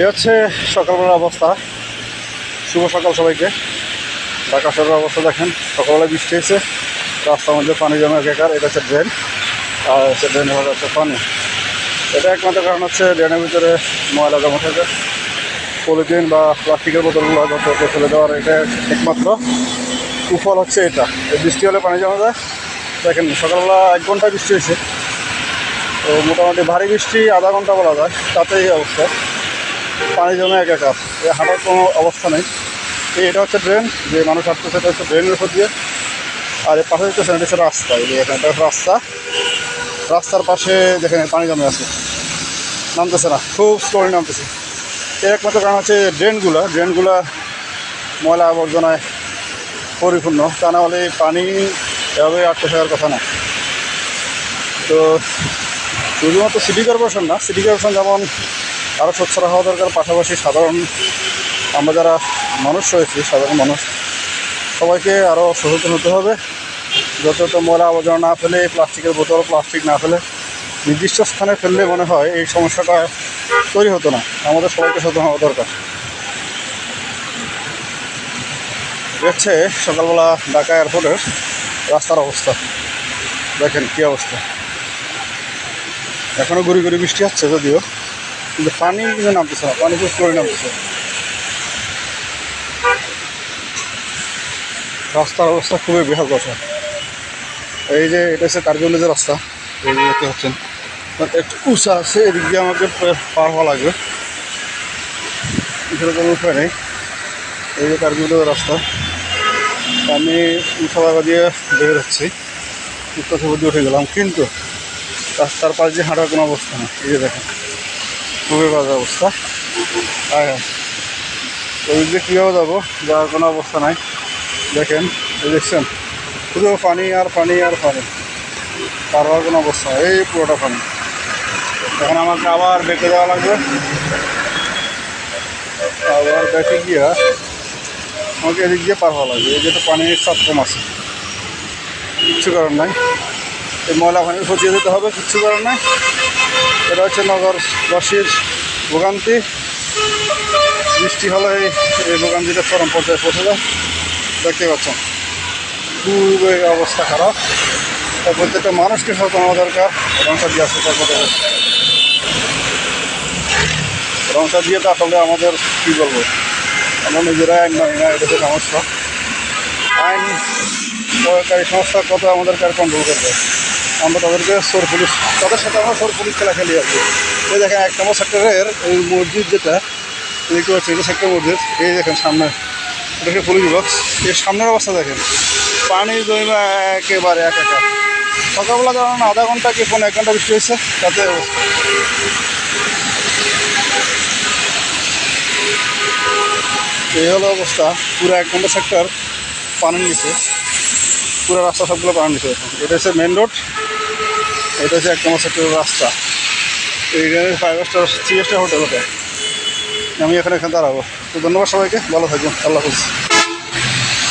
এই হচ্ছে সকালবেলার অবস্থা। শুভ সকাল সবাইকে। ঢাকা শহরের অবস্থা দেখেন সকালবেলা বৃষ্টি হয়েছে, রাস্তার মধ্যে পানি জমে একাকার, এটা হচ্ছে ড্রেন, আর হচ্ছে ড্রেনের ভালো হচ্ছে পানি। এটা একমাত্র কারণ হচ্ছে ড্রেনের ভিতরে ময়লা জমা থাকে। পলিথিন বা প্লাস্টিকের বোতলগুলো যত ফেলে দেওয়ার এটা একমাত্র কুফল হচ্ছে এটা। বৃষ্টি হলে পানি জমা যায়। দেখেন, সকালবেলা এক ঘণ্টা বৃষ্টি হয়েছে। তো মোটামুটি ভারী বৃষ্টি আধা ঘণ্টা বলা যায়, তাতেই অবস্থা। পানি জমে এক একাকার এ হাঁটার কোনো অবস্থা নেই। এই এটা হচ্ছে ড্রেন যে মানুষ হাঁটতে সেটা হচ্ছে ড্রেনের উপর দিয়ে। আর এর পাশে হচ্ছে হচ্ছে রাস্তা, এই এখানে একটা রাস্তা। রাস্তার পাশে দেখেন পানি জমে আছে, নামতেছে না, খুব স্লোলি নামতেছে। এর একমাত্র কারণ হচ্ছে ড্রেনগুলো ড্রেনগুলো ময়লা আবর্জনায় পরিপূর্ণ। তা না হলে পানি এভাবে আটকে থাকার কথা না। তো শুধুমাত্র সিটি কর্পোরেশন না সিটি কর্পোরেশন যেমন আরও স্বচ্ছতা হওয়া দরকার। পাশাপাশি সাধারণ আমরা যারা মানুষ রয়েছি, সাধারণ মানুষ, সবাইকে আরও সচেতন হতে হবে। যত ময়লা আবর্জনা না ফেলে, প্লাস্টিকের বোতল প্লাস্টিক না ফেলে, নির্দিষ্ট স্থানে ফেললে মনে হয় এই সমস্যাটা তৈরি হতো না। আমাদের সবাইকে সচেতন হওয়া দরকার। হচ্ছে সকালবেলা ঢাকা এয়ারপোর্টের রাস্তার অবস্থা। দেখেন কী অবস্থা। এখনও গুড়ি গুড়ি বৃষ্টি হচ্ছে যদিও। কিন্তু পানি কিন্তু নামতেছে না, পানি করে নামতেছে। রাস্তার অবস্থা খুবই বেহাল দশা। এই যে এটা হচ্ছে কার্গিলের রাস্তা, এই যে দেখতে পাচ্ছেন। একটু উঁচা আছে, এদিক দিয়ে আমাকে পার হওয়া লাগবে। এখানে কোনো উপায় নেই। এই যে কার্গিলের রাস্তা, আমি উঁচা দিয়ে বের হচ্ছি। উত্তর দিয়ে উঠে গেলাম, কিন্তু রাস্তার পাশ দিয়ে হাঁটার কোনো অবস্থা নেই। এই যে দেখেন। খুবই বাজে অবস্থা। হ্যাঁ। ওই দিকে কীভাবে যাব, যাওয়ার কোনো অবস্থা নাই। দেখেন দেখছেন শুধু পানি আর পানি আর পানি। হওয়ার কোনো অবস্থা। এই পুরোটা পানি। এখন আমাকে আবার বেঁকে দেওয়া লাগবে। আবার বেঁকে গিয়ে আমাকে এদিক দিয়ে পার হওয়া লাগবে। এই তো পানির চাপ কম আছে। কিচ্ছু কারণ নাই। এই ময়লা পানি সরিয়ে দিতে হবে কিচ্ছু কারণ নাই। এটা হচ্ছে নগরবাসীর ভোগান্তি। বৃষ্টি হলে এই- ভোগান্তিটা চরম পর্যায়ে পৌঁছে যায়। দেখতে পাচ্ছেন। খুবই অবস্থা খারাপ। তাই প্রত্যেকটা মানুষকে সচেতন হওয়া দরকার। রংসা দিয়ে আসতে পারব রংসা দিয়ে তো আসলে আমাদের কী বলব? আমরা নিজেরাই আইন মানি না, এটা হচ্ছে সমস্যা। আইন প্রয়োগকারী সংস্থা কত আমাদেরকে আর কন্ট্রোল করবে? আমরা তাদেরকে সোর পুলিশ, তাদের সাথে আমরা সোর পুলিশ খেলা খেলি আর কি। এই দেখেন এক নম্বর সেক্টরের এই মসজিদ যেটা দেখতে পাচ্ছি এটা সেক্টর মসজিদ, এই দেখেন সামনে, এটা পুলিশ বক্স এর সামনের অবস্থা দেখেন। পানির জমিমা একেবারে এক একা। সকালবেলা যেমন আধা ঘণ্টা কি পনেরো এক ঘণ্টা বৃষ্টি হয়েছে? তাতে এই হলো অবস্থা। পুরো এক ঘণ্টা সেক্টর পানি নিচে। পুরো রাস্তা সবগুলো বানানো হয়েছে। এটা হচ্ছে মেন রোড এটা হচ্ছে এক নম্বর সেক্টরের রাস্তা। এইখানে five star three star hotel ওটা। আমি এখানে এখানে দাঁড়াবো। তো ধন্যবাদ সবাইকে, ভালো থাকবেন। আল্লাহ হাফিজ।